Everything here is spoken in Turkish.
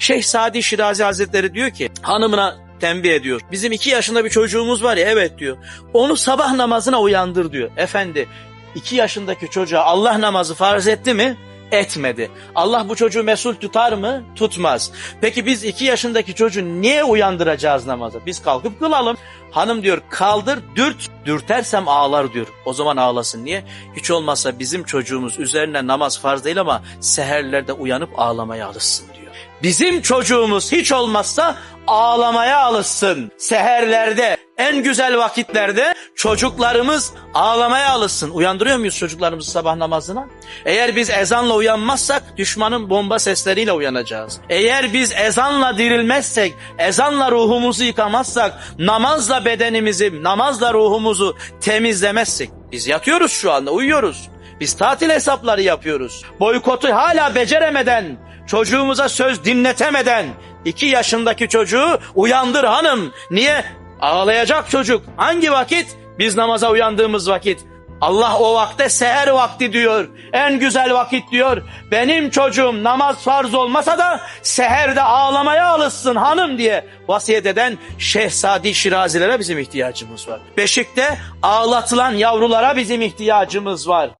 Şeyh Sadi Şirazi Hazretleri diyor ki hanımına tembih ediyor. Bizim iki yaşında bir çocuğumuz var ya evet diyor. Onu sabah namazına uyandır diyor. Efendi iki yaşındaki çocuğa Allah namazı farz etti mi? Etmedi. Allah bu çocuğu mesul tutar mı? Tutmaz. Peki biz iki yaşındaki çocuğu niye uyandıracağız namaza? Biz kalkıp kılalım. Hanım diyor kaldır dürt. Dürtersem ağlar diyor. O zaman ağlasın. Niye? Hiç olmazsa bizim çocuğumuz üzerine namaz farz değil ama seherlerde uyanıp ağlamaya alışsın diyor. Bizim çocuğumuz hiç olmazsa ağlamaya alışsın. Seherlerde, en güzel vakitlerde çocuklarımız ağlamaya alışsın. Uyandırıyor muyuz çocuklarımızı sabah namazına? Eğer biz ezanla uyanmazsak düşmanın bomba sesleriyle uyanacağız. Eğer biz ezanla dirilmezsek, ezanla ruhumuzu yıkamazsak, namazla bedenimizi, namazla ruhumuzu temizlemezsek, biz yatıyoruz şu anda, uyuyoruz. Biz tatil hesapları yapıyoruz. Boykotu hala beceremeden, çocuğumuza söz dinletemeden, iki yaşındaki çocuğu uyandır hanım. Niye? Ağlayacak çocuk. Hangi vakit? Biz namaza uyandığımız vakit. Allah o vakte seher vakti diyor. En güzel vakit diyor. Benim çocuğum namaz farz olmasa da seherde ağlamaya alışsın hanım diye vasiyet eden Şehzadi Şirazilere bizim ihtiyacımız var. Beşikte ağlatılan yavrulara bizim ihtiyacımız var.